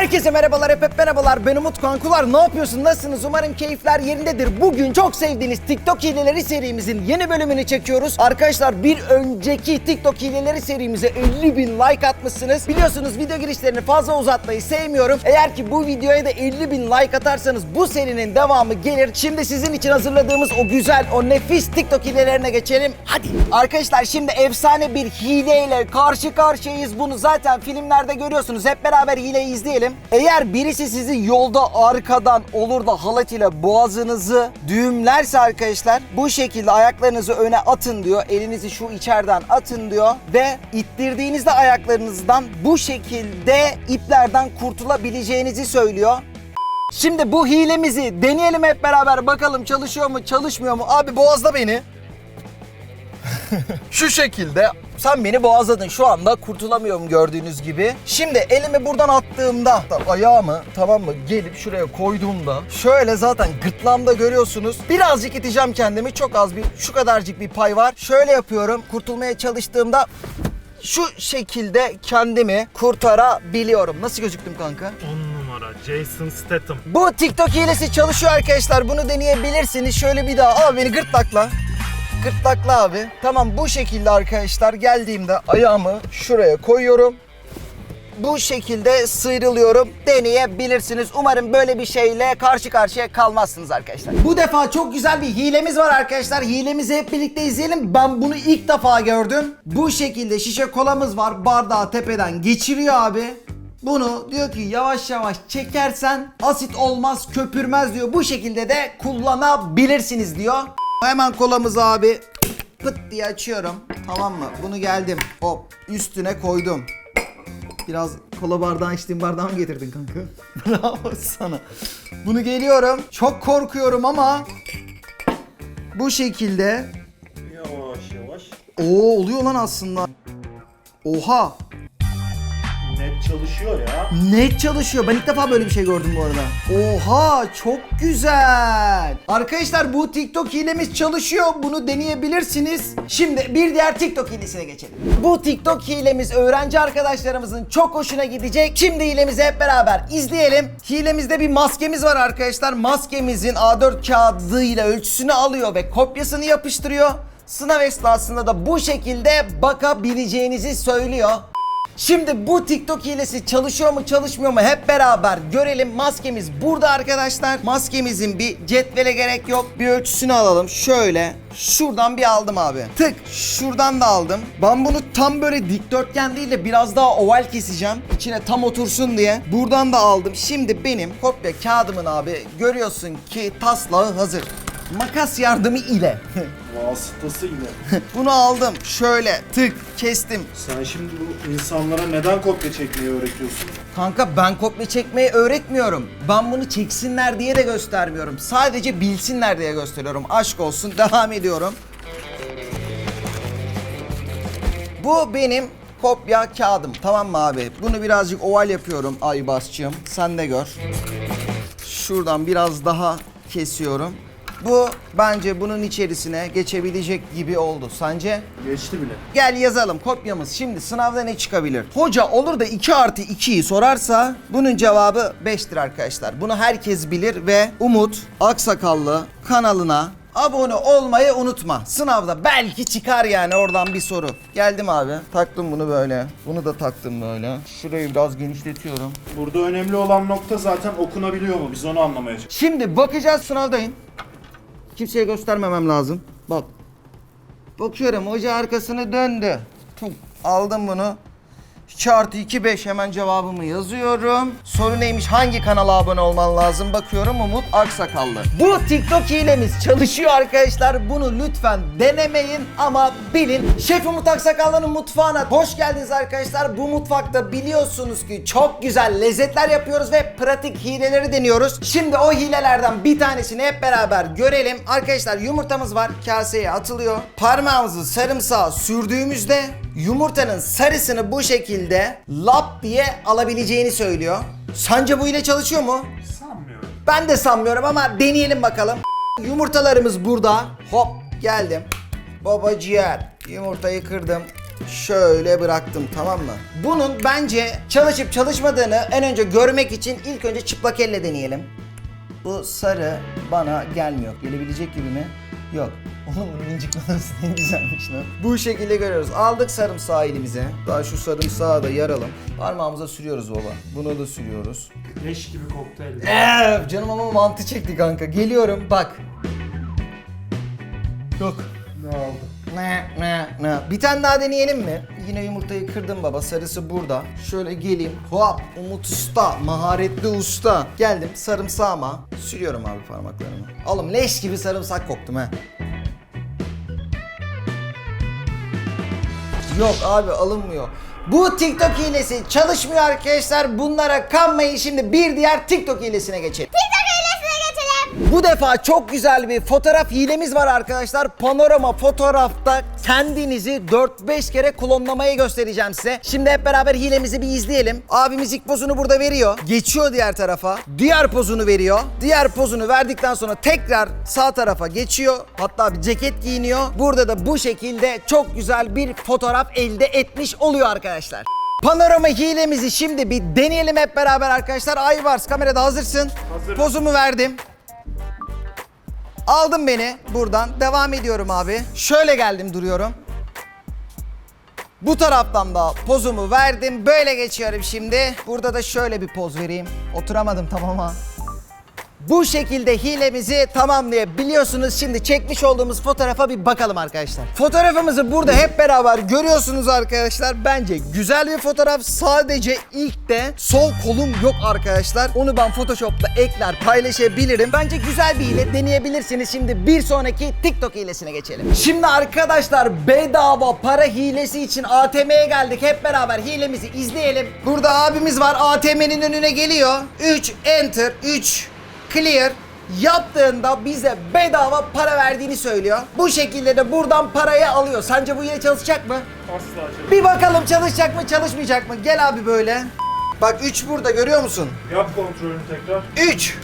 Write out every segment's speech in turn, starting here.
Herkese merhabalar, hep hep merhabalar. Ben Umut Kankular. Ne yapıyorsun? Nasılsınız? Umarım keyifler yerindedir. Bugün çok sevdiğiniz TikTok hileleri serimizin yeni bölümünü çekiyoruz. Arkadaşlar bir önceki TikTok hileleri serimize 50 bin like atmışsınız. Biliyorsunuz video girişlerini fazla uzatmayı sevmiyorum. Eğer ki bu videoya da 50 bin like atarsanız bu serinin devamı gelir. Şimdi sizin için hazırladığımız o güzel, o nefis TikTok hilelerine geçelim. Hadi. Arkadaşlar şimdi efsane bir hileyle karşı karşıyayız. Bunu zaten filmlerde görüyorsunuz. Hep beraber hileyi izleyelim. Eğer birisi sizi yolda arkadan olur da halat ile boğazınızı düğümlerse arkadaşlar bu şekilde ayaklarınızı öne atın diyor. Elinizi şu içeriden atın diyor ve ittirdiğinizde ayaklarınızdan bu şekilde iplerden kurtulabileceğinizi söylüyor. Şimdi bu hilemizi deneyelim hep beraber bakalım çalışıyor mu çalışmıyor mu? Abi boğazla beni. Şu şekilde sen beni boğazladın şu anda kurtulamıyorum gördüğünüz gibi. Şimdi elimi buradan attığımda ayağımı tamam mı gelip şuraya koyduğumda şöyle zaten gırtlağımda görüyorsunuz. Birazcık iteceğim kendimi çok az bir şu kadarcık bir pay var. Şöyle yapıyorum kurtulmaya çalıştığımda şu şekilde kendimi kurtarabiliyorum. Nasıl gözüktüm kanka? 10 numara Jason Statham. Bu TikTok hilesi çalışıyor arkadaşlar. Bunu deneyebilirsiniz. Şöyle bir daha al beni gırtlakla. Gırtlakla abi. Tamam bu şekilde arkadaşlar geldiğimde ayağımı şuraya koyuyorum. Bu şekilde sıyrılıyorum. Deneyebilirsiniz. Umarım böyle bir şeyle karşı karşıya kalmazsınız arkadaşlar. Bu defa çok güzel bir hilemiz var arkadaşlar. Hilemizi hep birlikte izleyelim. Ben bunu ilk defa gördüm. Bu şekilde şişe kolamız var. Bardağı tepeden geçiriyor abi. Bunu diyor ki yavaş yavaş çekersen asit olmaz, köpürmez diyor. Bu şekilde de kullanabilirsiniz diyor. Hemen kolamızı abi pıt diye açıyorum. Tamam mı? Bunu geldim. Hop üstüne koydum. Biraz kola bardağı içtiğim bardağı mı getirdin kanka? Bravo sana. Bunu geliyorum. Çok korkuyorum ama bu şekilde. Yavaş yavaş. Oo oluyor lan aslında. Oha. Çalışıyor ya. Net çalışıyor. Ben ilk defa böyle bir şey gördüm bu arada. Oha çok güzel. Arkadaşlar bu TikTok hilemiz çalışıyor. Bunu deneyebilirsiniz. Şimdi bir diğer TikTok hilesine geçelim. Bu TikTok hilemiz öğrenci arkadaşlarımızın çok hoşuna gidecek. Şimdi hilemizi hep beraber izleyelim. Hilemizde bir maskemiz var arkadaşlar. Maskemizin A4 kağıdıyla ölçüsünü alıyor ve kopyasını yapıştırıyor. Sınav esnasında da bu şekilde bakabileceğinizi söylüyor. Şimdi bu TikTok hilesi çalışıyor mu çalışmıyor mu hep beraber görelim. Maskemiz burada arkadaşlar. Maskemizin bir cetvele gerek yok. Bir ölçüsünü alalım. Şöyle şuradan bir aldım abi. Tık şuradan da aldım. Ben bunu tam böyle dikdörtgen değil de biraz daha oval keseceğim. İçine tam otursun diye. Buradan da aldım. Şimdi benim kopya kağıdımın abi görüyorsun ki taslağı hazır. Makas yardımı ile. Vasıtasıyla. Bunu aldım. Şöyle tık kestim. Sen şimdi bu insanlara neden kopya çekmeyi öğretiyorsun? Kanka ben kopya çekmeyi öğretmiyorum. Ben bunu çeksinler diye de göstermiyorum. Sadece bilsinler diye gösteriyorum. Aşk olsun devam ediyorum. Bu benim kopya kağıdım. Tamam mı abi? Bunu birazcık oval yapıyorum Aybasçığım. Sen de gör. Şuradan biraz daha kesiyorum. Bu bence bunun içerisine geçebilecek gibi oldu. Sence? Geçti bile. Gel yazalım kopyamız. Şimdi sınavda ne çıkabilir? Hoca olur da 2 artı 2'yi sorarsa bunun cevabı 5'tir arkadaşlar. Bunu herkes bilir ve Umut Aksakallı kanalına abone olmayı unutma. Sınavda belki çıkar yani oradan bir soru. Geldim abi. Taktım bunu böyle. Bunu da taktım böyle. Şurayı biraz genişletiyorum. Burada önemli olan nokta zaten okunabiliyor mu? Biz onu anlamaya çalışıyoruz. Şimdi bakacağız sınavdayım. Kimseye göstermemem lazım. Bak. Bakıyorum hoca arkasını döndü. Aldım bunu. 2 artı 2 5 hemen cevabımı yazıyorum. Soru neymiş? Hangi kanala abone olman lazım? Bakıyorum Umut Aksakallı. Bu TikTok hilemiz çalışıyor arkadaşlar. Bunu lütfen denemeyin ama bilin. Şef Umut Aksakallı'nın mutfağına hoş geldiniz arkadaşlar. Bu mutfakta biliyorsunuz ki çok güzel lezzetler yapıyoruz ve pratik hileleri deniyoruz. Şimdi o hilelerden bir tanesini hep beraber görelim. Arkadaşlar yumurtamız var. Kaseye atılıyor. Parmağımızı sarımsağa sürdüğümüzde yumurtanın sarısını bu şekilde lap diye alabileceğini söylüyor. Sence bu hile çalışıyor mu? Sanmıyorum. Ben de sanmıyorum ama deneyelim bakalım. Yumurtalarımız burada. Hop geldim. Baba ciğer. Yumurtayı kırdım. Şöyle bıraktım tamam mı? Bunun bence çalışıp çalışmadığını en önce görmek için ilk önce çıplak elle deneyelim. Bu sarı bana gelmiyor. Gelebilecek gibi mi? Yok. Oğlum bunun incikmanası ne güzelmiş lan. Bu şekilde görüyoruz. Aldık sarımsağı elimize. Daha şu sarımsağı da yaralım. Parmağımıza sürüyoruz baba. Bunu da sürüyoruz. Leş gibi kokteyl. Eee canım ama mantı çekti kanka. Geliyorum bak. Yok. Ne oldu? Ne ne ne. Bir tane daha deneyelim mi? Yine yumurtayı kırdım baba. Sarısı burada. Şöyle geleyim. Hop. Umut usta. Maharetli usta. Geldim sarımsağıma. Sürüyorum abi parmaklarımı. Oğlum leş gibi sarımsak koktum ha. Yok abi alınmıyor. Bu TikTok hilesi çalışmıyor arkadaşlar. Bunlara kanmayın. Şimdi bir diğer TikTok hilesine geçelim. Bu defa çok güzel bir fotoğraf hilemiz var arkadaşlar. Panorama fotoğrafta kendinizi 4-5 kere klonlamayı göstereceğim size. Şimdi hep beraber hilemizi bir izleyelim. Abimiz ilk pozunu burada veriyor. Geçiyor diğer tarafa. Diğer pozunu veriyor. Diğer pozunu verdikten sonra tekrar sağ tarafa geçiyor. Hatta bir ceket giyiniyor. Burada da bu şekilde çok güzel bir fotoğraf elde etmiş oluyor arkadaşlar. Panorama hilemizi şimdi bir deneyelim hep beraber arkadaşlar. Ayvars kamerada hazırsın. Hazırım. Pozumu verdim. Aldın beni buradan. Devam ediyorum abi. Şöyle geldim duruyorum. Bu taraftan da pozumu verdim. Böyle geçiyorum şimdi. Burada da şöyle bir poz vereyim. Oturamadım tamama. Bu şekilde hilemizi tamamlayabiliyorsunuz. Şimdi çekmiş olduğumuz fotoğrafa bir bakalım arkadaşlar. Fotoğrafımızı burada hep beraber görüyorsunuz arkadaşlar. Bence güzel bir fotoğraf. Sadece ilk de sol kolum yok arkadaşlar. Onu ben Photoshop'ta ekler paylaşabilirim. Bence güzel bir hile deneyebilirsiniz. Şimdi bir sonraki TikTok hilesine geçelim. Şimdi arkadaşlar bedava para hilesi için ATM'ye geldik. Hep beraber hilemizi izleyelim. Burada abimiz var. ATM'nin önüne geliyor. 3 enter 3 clear yaptığında bize bedava para verdiğini söylüyor. Bu şekilde de buradan parayı alıyor. Sence bu hile çalışacak mı? Asla canım. Bir bakalım çalışacak mı çalışmayacak mı? Gel abi böyle. Bak 3 burada görüyor musun? Yap kontrolünü tekrar. 3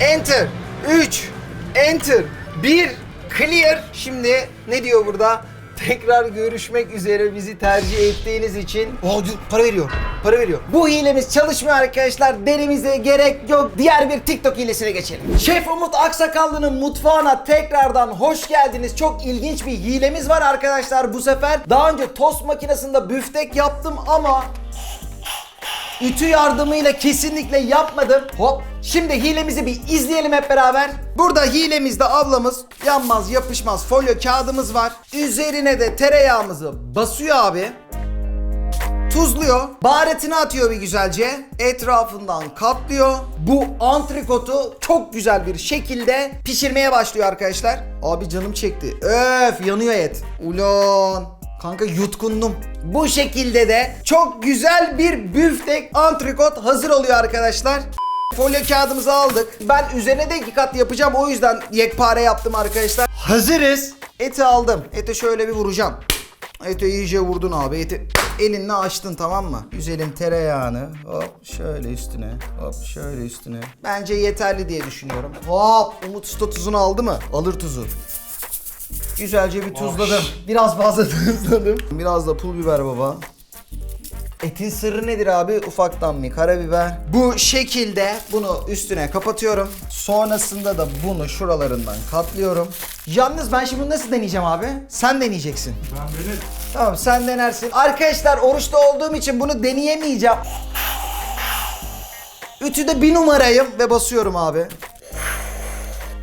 enter 3 enter 1 clear. Şimdi ne diyor burada? Tekrar görüşmek üzere bizi tercih ettiğiniz için. Aa, dur, para veriyor. Para veriyor. Bu hilemiz çalışmıyor arkadaşlar. Derimize gerek yok. Diğer bir TikTok hilesine geçelim. Şef Umut Aksakallı'nın mutfağına tekrardan hoş geldiniz. Çok ilginç bir hilemiz var arkadaşlar bu sefer. Daha önce tost makinesinde büftek yaptım ama Ütü yardımıyla kesinlikle yapmadım. Hop. Şimdi hilemizi bir izleyelim hep beraber. Burada hilemizde ablamız yanmaz yapışmaz folyo kağıdımız var. Üzerine de tereyağımızı basıyor abi. Tuzluyor. Baharatını atıyor bir güzelce. Etrafından katlıyor. Bu antrikotu çok güzel bir şekilde pişirmeye başlıyor arkadaşlar. Abi canım çekti. Öf yanıyor et. Ulan. Kanka yutkundum. Bu şekilde de çok güzel bir büftek antrikot hazır oluyor arkadaşlar. Folyo kağıdımızı aldık. Ben üzerine de iki kat yapacağım. O yüzden yekpare yaptım arkadaşlar. Hazırız. Eti aldım. Eti şöyle bir vuracağım. Eti iyice vurdun abi. Eti elinle açtın tamam mı? Güzelim tereyağını. Hop şöyle üstüne. Hop şöyle üstüne. Bence yeterli diye düşünüyorum. Hop Umut Usta tuzunu aldı mı? Alır tuzu. Güzelce bir tuzladım. Biraz fazla tuzladım. Biraz da pul biber baba. Etin sırrı nedir abi? Ufaktan bir karabiber. Bu şekilde bunu üstüne kapatıyorum. Sonrasında da bunu şuralarından katlıyorum. Yalnız ben şimdi bunu nasıl deneyeceğim abi? Sen deneyeceksin. Ben denedim. Tamam sen denersin. Arkadaşlar oruçta olduğum için bunu deneyemeyeceğim. Ütüde bir numarayım ve basıyorum abi.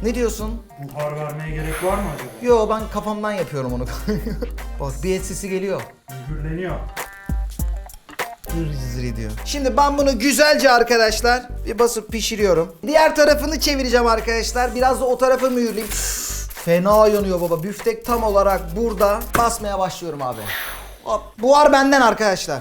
Ne diyorsun? Buhar vermeye gerek var mı acaba? Yo ben kafamdan yapıyorum onu. Bak bir et sesi geliyor. Mühürleniyor. Hır ediyor. Şimdi ben bunu güzelce arkadaşlar bir basıp pişiriyorum. Diğer tarafını çevireceğim arkadaşlar. Biraz da o tarafı mühürleyeyim. Fena yanıyor baba. Büftek tam olarak burada. Basmaya başlıyorum abi. Hop. Buhar benden arkadaşlar.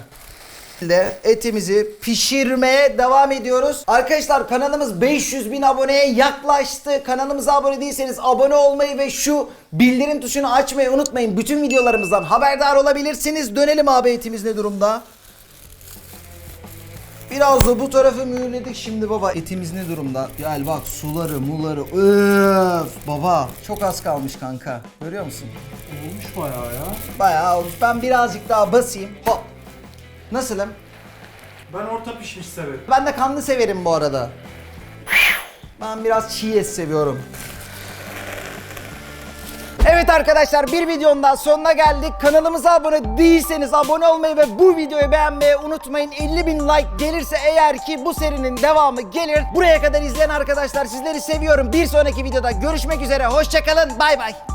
De etimizi pişirmeye devam ediyoruz. Arkadaşlar kanalımız 500 bin aboneye yaklaştı. Kanalımıza abone değilseniz abone olmayı ve şu bildirim tuşunu açmayı unutmayın. Bütün videolarımızdan haberdar olabilirsiniz. Dönelim abi etimiz ne durumda? Biraz da bu tarafı mühürledik. Şimdi baba etimiz ne durumda? Gel bak suları muları. Öf baba. Çok az kalmış kanka. Görüyor musun? Olmuş bayağı ya. Bayağı olmuş. Ben birazcık daha basayım. Hop. Nasılım? Ben orta pişmiş severim. Ben de kanlı severim bu arada. Ben biraz çiğ et seviyorum. Evet arkadaşlar bir videonun daha sonuna geldik. Kanalımıza abone değilseniz abone olmayı ve bu videoyu beğenmeyi unutmayın. 50 bin like gelirse eğer ki bu serinin devamı gelir. Buraya kadar izleyen arkadaşlar sizleri seviyorum. Bir sonraki videoda görüşmek üzere. Hoşçakalın. Bay bay.